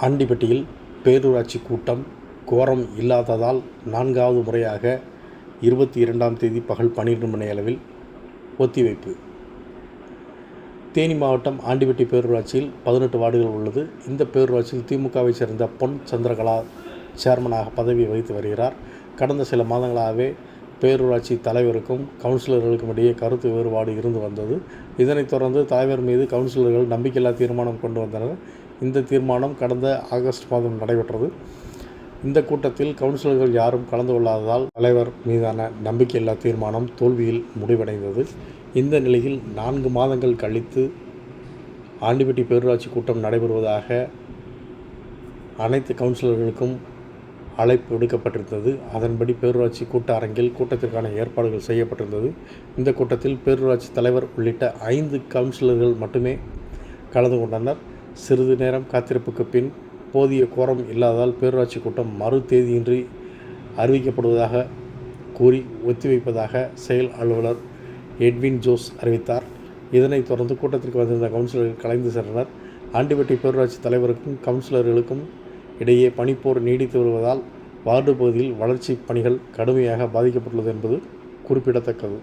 ஆண்டிப்பட்டியில் பேரூராட்சி கூட்டம் கோரம் இல்லாததால் நான்காவது முறையாக இருபத்தி இரண்டாம் தேதி பகல் பன்னிரண்டு மணி அளவில் ஒத்திவைப்பு. தேனி மாவட்டம் ஆண்டிப்பட்டி பேரூராட்சியில் பதினெட்டு வார்டுகள் உள்ளது. இந்த பேரூராட்சியில் திமுகவை சேர்ந்த பொன் சந்திரகலா சேர்மனாக பதவி வகித்து வருகிறார். கடந்த சில மாதங்களாகவே பேரூராட்சி தலைவருக்கும் கவுன்சிலர்களுக்கும் இடையே கருத்து வேறுபாடு இருந்து வந்தது. இதனைத் தொடர்ந்து தலைவர் மீது கவுன்சிலர்கள் நம்பிக்கையில்லா தீர்மானம் கொண்டு வந்தனர். இந்த தீர்மானம் கடந்த ஆகஸ்ட் மாதம் நடைபெற்றது. இந்த கூட்டத்தில் கவுன்சிலர்கள் யாரும் கலந்து கொள்ளாததால் தலைவர் மீதான நம்பிக்கையில்லா தீர்மானம் தோல்வியில் முடிவடைந்தது. இந்த நிலையில் நான்கு மாதங்கள் கழித்து ஆண்டிப்பட்டி பேரூராட்சி கூட்டம் நடைபெறுவதாக அனைத்து கவுன்சிலர்களுக்கும் அழைப்பு விடுக்கப்பட்டிருந்தது. அதன்படி பேரூராட்சி கூட்ட அரங்கில் கூட்டத்திற்கான ஏற்பாடுகள் செய்யப்பட்டிருந்தது. இந்த கூட்டத்தில் பேரூராட்சி தலைவர் உள்ளிட்ட ஐந்து கவுன்சிலர்கள் மட்டுமே கலந்து கொண்டனர். சிறிது நேரம் காத்திருப்புக்கு பின் போதிய கோரம் இல்லாததால் பேரூராட்சி கூட்டம் மறு தேதியின்றி அறிவிக்கப்படுவதாக கூறி ஒத்திவைப்பதாக செயல் அலுவலர் எட்வின் ஜோஸ் அறிவித்தார். இதனைத் தொடர்ந்து கூட்டத்திற்கு வந்திருந்த கவுன்சிலர்கள் கலைந்து சென்றனர். ஆண்டிப்பட்டி பேரூராட்சி தலைவருக்கும் கவுன்சிலர்களுக்கும் இடையே பனிப்போர் நீடித்து வருவதால் வார்டு பகுதியில் வளர்ச்சிப் பணிகள் கடுமையாக பாதிக்கப்பட்டுள்ளது என்பது குறிப்பிடத்தக்கது.